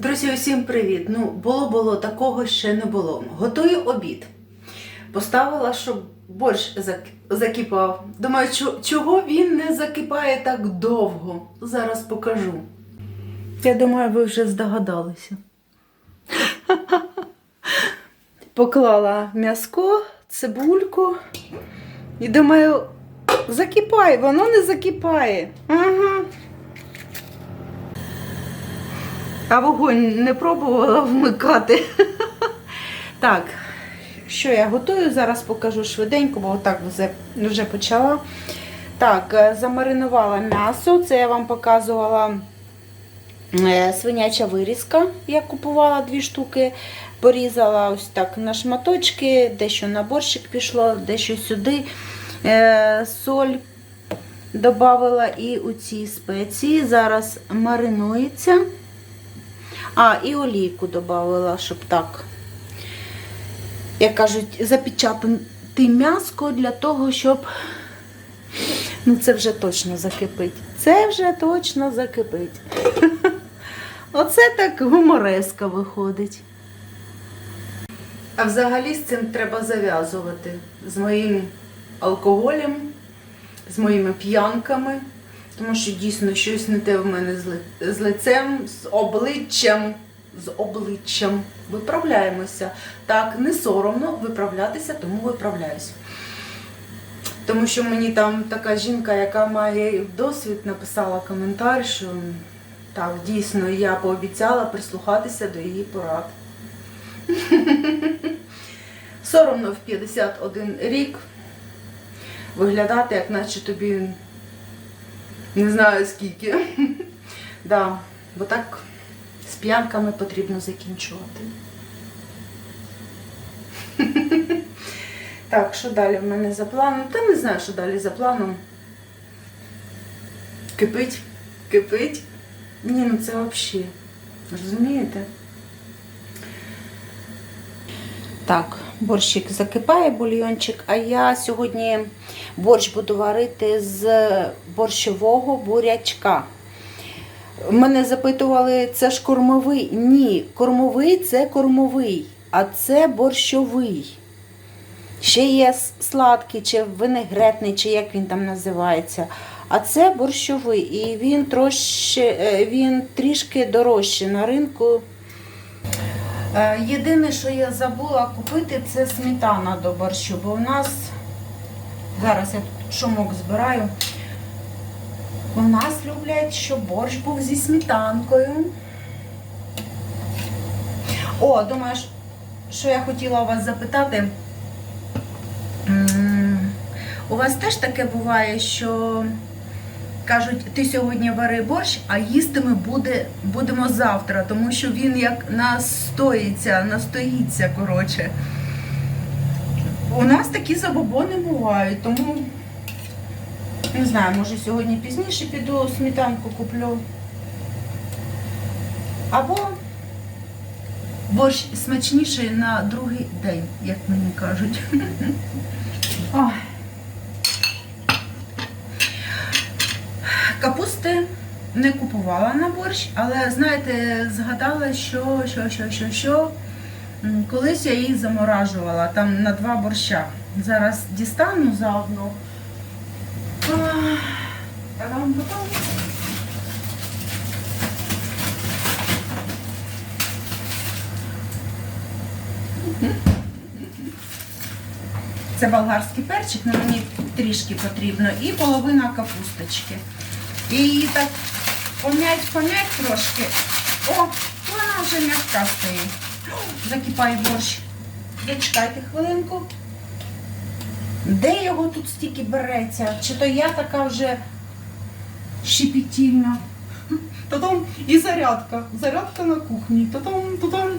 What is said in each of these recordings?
Друзі, усім привіт! Ну, було-було, такого ще не було. Готую обід. Поставила, щоб борщ зак- закипав. Думаю, чого він не закипає так довго? Зараз покажу. Я думаю, ви вже здогадалися. Поклала м'яско, цибульку і думаю, закипає, воно не закипає. Ага. А вогонь не пробувала вмикати. Так, що я готую, зараз покажу швиденько, бо так вже, вже почала. Так, е, замаринувала м'ясо. Це я вам показувала е, свиняча вирізка. Я купувала дві штуки. Порізала ось так на шматочки, дещо на борщик пішло, дещо сюди. Е, Соль додавала і у ці спеції. Зараз маринується. А, і олійку додала, щоб так, як кажуть, запечатати м'яско для того, щоб. Ну, це вже точно закипить. Це вже точно закипить. Оце так гумореска виходить. А взагалі з цим треба зав'язувати. З моїм алкоголем, з моїми п'янками. Тому що дійсно щось не те в мене з, лицем, з обличчям. З обличчям. Виправляємося. Так, не соромно виправлятися, тому виправляюся. Тому що мені там така жінка, яка має досвід, написала коментар, що так, дійсно, я пообіцяла прислухатися до її порад. Соромно в 51 рік виглядати, як наче тобі не знаю скільки. да, бо так з п'янками потрібно закінчувати. так, що далі в мене за планом? Та не знаю, що далі за планом. Кипить, кипить. Ні, ну це взагалі. Розумієте? Так, борщик закипає, бульйончик, а я сьогодні борщ буду варити з борщового бурячка. Мене запитували, це ж кормовий. Ні, кормовий це кормовий, а це борщовий. Ще є сладкий, чи винегретний, чи як він там називається. А це борщовий. І він, трошки, е, він трішки дорожчий на ринку. Е, Єдине, що я забула купити, це сметана до борщу, бо у нас зараз я тут шумок збираю. У нас люблять, щоб борщ був зі сметанкою. О, думаєш, що я хотіла вас запитати? У вас теж таке буває, що кажуть, ти сьогодні вари борщ, а їсти ми буде, будемо завтра, тому що він як настоїться, настоїться, коротше. У нас такі забобони бувають, тому не знаю, може сьогодні пізніше піду сметанку куплю. Або борщ смачніший на другий день, як мені кажуть. Ой. Капусти не купувала на борщ, але знаєте, згадала, що, що, що, що, що. Колись я їх заморажувала там на два борща. Зараз дістану заодно. Ах, Тарам-патам. Це болгарський перчик, але мені трішки потрібно, і половина капусточки. І її так пом'ять, пом'ять трошки. О, вона вже м'яка стоїть. Закипає борщ. Зачекайте хвилинку. Де його тут стільки береться? Чи то я така вже щепетільна? Потім і зарядка. Зарядка на кухні. Потім, потім.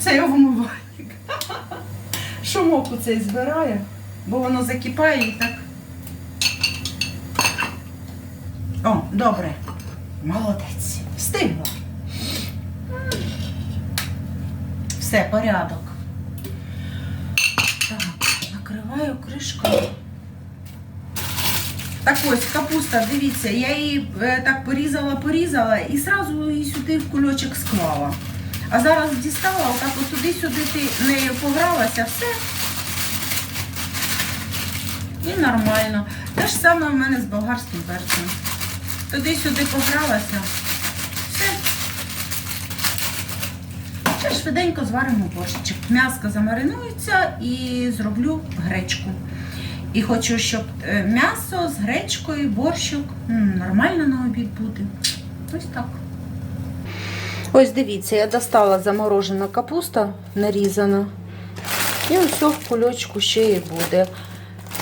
Це його вмивальник. Шумок оцей збирає, бо воно закипає і так. О, добре. Молодець. Встигла. Все, порядок. Так, накриваю кришкою. Так ось, капуста, дивіться, я її е, так порізала, порізала і зразу її сюди в кульочок склала. А зараз дістала, отак от туди-сюди ти нею погралася, все. І нормально. Те ж саме в мене з болгарським перцем. Туди-сюди погралася. Все. Швиденько зваримо борщик. М'яско замаринується і зроблю гречку. І хочу, щоб е, м'ясо з гречкою, борщик нормально на обід буде. Ось так. Ось дивіться, я достала заморожена капуста нарізана. І ось в кульочку ще і буде.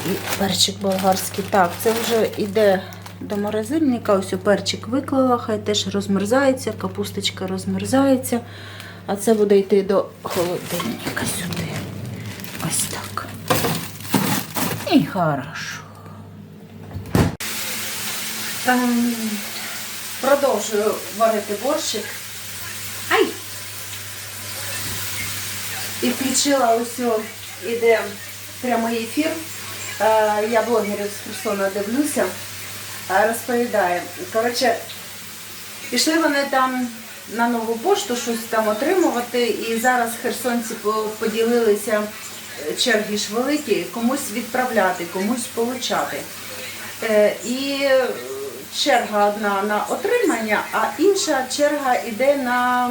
І перчик болгарський. Так, це вже йде до морозильника. Ось у перчик виклала, хай теж розмерзається, капусточка розмерзається. А це буде йти до холодильника сюди. Ось так. І хорошо. Ем, Продовжую варити борщик. Ай! І включила ось іде прямий ефір. Е, Я блогерів з Херсона дивлюся, е, розповідаю. Коротше, пішли вони там на нову пошту щось там отримувати, і зараз херсонці поділилися е, черги ж великі, комусь відправляти, комусь получати. Е, І черга одна на отримання, а інша черга йде на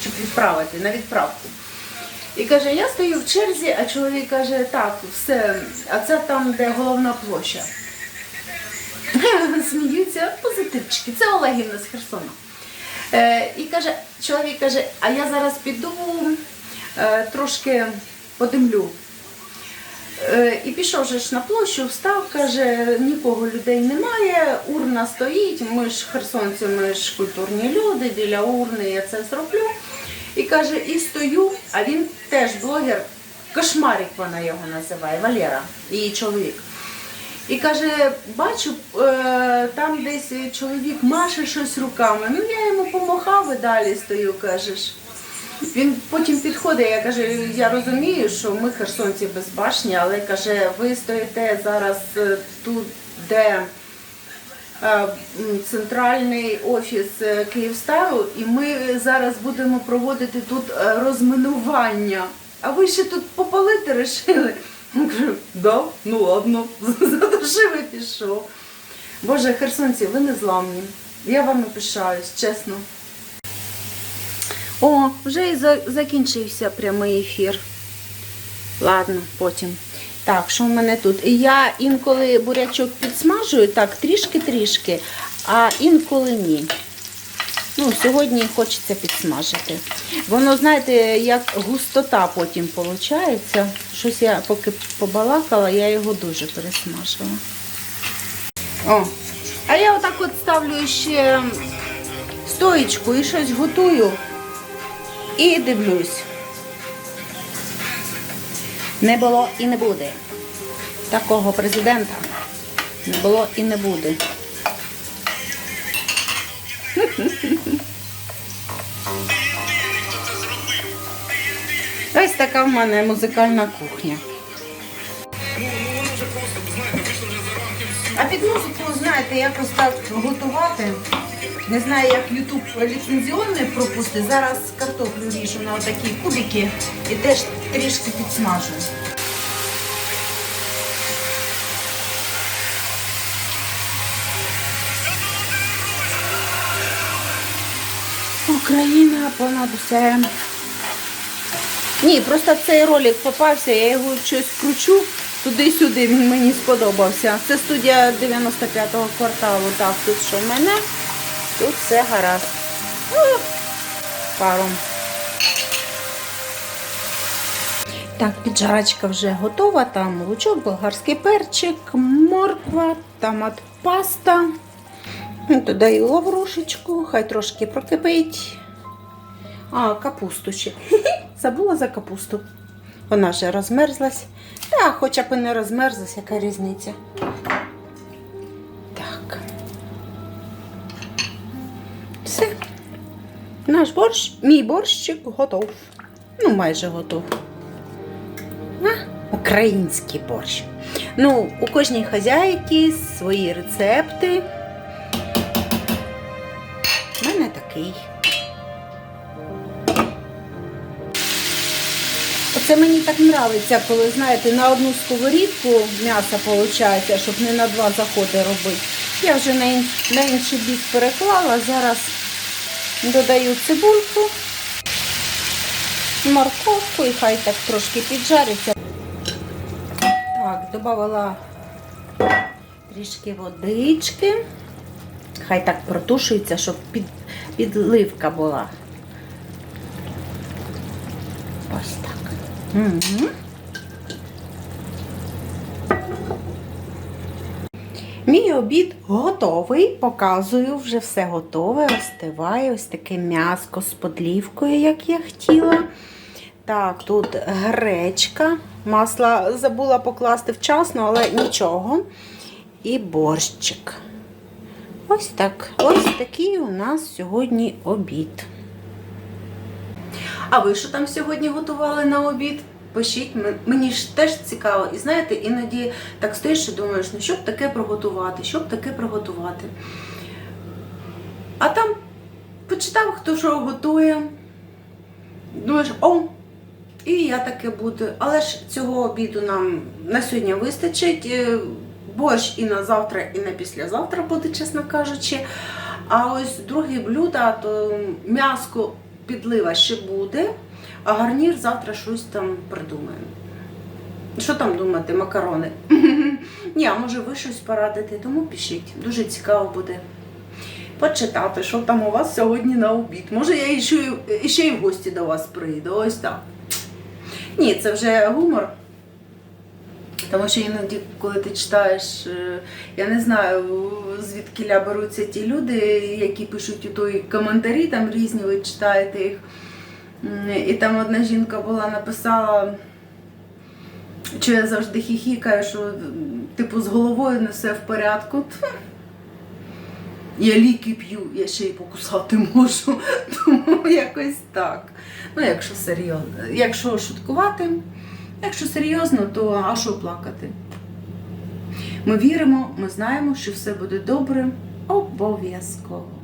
щоб відправити, на відправку. І каже, я стою в черзі, а чоловік каже, так, все, а це там, де головна площа. Сміються позитивчики. Це Олегівна з Херсона. Е, і каже, чоловік каже, а я зараз піду е, трошки подимлю. Е, І пішов же ж на площу, встав, каже, нікого людей немає, урна стоїть, ми ж херсонці, ми ж культурні люди, біля урни я це зроблю. І каже, і стою, а він теж блогер, кошмарик вона його називає, Валера, її чоловік. І каже, бачу, е, там десь чоловік маше щось руками. Ну я йому помахав і далі стою, кажеш. Він потім підходить, я кажу, я розумію, що ми херсонці безбашні, але каже, ви стоїте зараз е, тут, де е, центральний офіс Київстару, і ми зараз будемо проводити тут розминування. А ви ще тут попалити рішили? Я кажу, да, ну ладно, задушив і пішов. Боже, херсонці, ви не зламні. Я вами пишаюсь, чесно. О, вже і закінчився прямий ефір. Ладно, потім. Так, що в мене тут? Я інколи бурячок підсмажую, так, трішки-трішки, а інколи ні. Ну, сьогодні хочеться підсмажити. Воно, знаєте, як густота потім виходить. Щось я поки побалакала, я його дуже пересмажила. О, а я отак от ставлю ще стоїчку і щось готую. І дивлюсь. Не було і не буде. Такого президента не було і не буде. Ось така в мене музикальна кухня. А під музику, знаєте, якось так готувати. Не знаю, як Ютуб ліцензіонний пропустить. Зараз картоплю ріжу на такі кубики і теж трішки підсмажу. Україна понад усе. Ні, просто цей ролик попався, я його щось кручу туди-сюди, він мені сподобався. Це студія 95-го кварталу. Так, тут що в мене? Тут все гаразд. Ну, паром. Так, піджарачка вже готова. Там лучок, болгарський перчик, морква, томат паста. Додаю лаврушечку, хай трошки прокипить. А, капусту ще. Забула за капусту. Вона вже розмерзлась. Та, хоча б і не розмерзлась, яка різниця. Так. Все. Наш борщ, мій борщик готов. Ну, майже готов. А, український борщ. Ну, у кожній хазяйки свої рецепти. Такий. Оце мені так подобається, коли, знаєте, на одну сковорідку м'ясо виходить, щоб не на два заходи робити. Я вже на, ін... на інший бік переклала, зараз додаю цибульку, морковку і хай так трошки піджариться. Так, додала трішки водички. Хай так протушується, щоб під, підливка була. Ось так. Мій обід готовий. Показую, вже все готове, остиває. Ось таке м'яско з подлівкою, як я хотіла. Так, тут гречка. Масла забула покласти вчасно, але нічого. І борщик. Ось так. Ось такий у нас сьогодні обід. А ви що там сьогодні готували на обід? Пишіть, мені ж теж цікаво. І знаєте, іноді так стоїш і думаєш, ну що б таке приготувати, що б таке приготувати. А там почитав, хто що готує. Думаєш, о, і я таке буду. Але ж цього обіду нам на сьогодні вистачить. Борщ і на завтра, і на післязавтра буде, чесно кажучи. А ось друге блюдо, то м'яско підлива ще буде, а гарнір завтра щось там придумаємо. Що там думати, макарони? Ні, а може ви щось порадите, тому пишіть. Дуже цікаво буде почитати, що там у вас сьогодні на обід. Може, я ще й в гості до вас прийду. Ось так. Ні, це вже гумор. Тому що іноді, коли ти читаєш, е, я не знаю, звідки беруться ті люди, які пишуть у той коментарі, там різні, ви читаєте їх. І там одна жінка була написала, що я завжди хіхікаю, що типу з головою не все в порядку. Я ліки п'ю, я ще й покусати можу. Тому якось так. Ну, якщо серйозно, якщо шуткувати. Якщо серйозно, то а що плакати? Ми віримо, ми знаємо, що все буде добре. Обов'язково.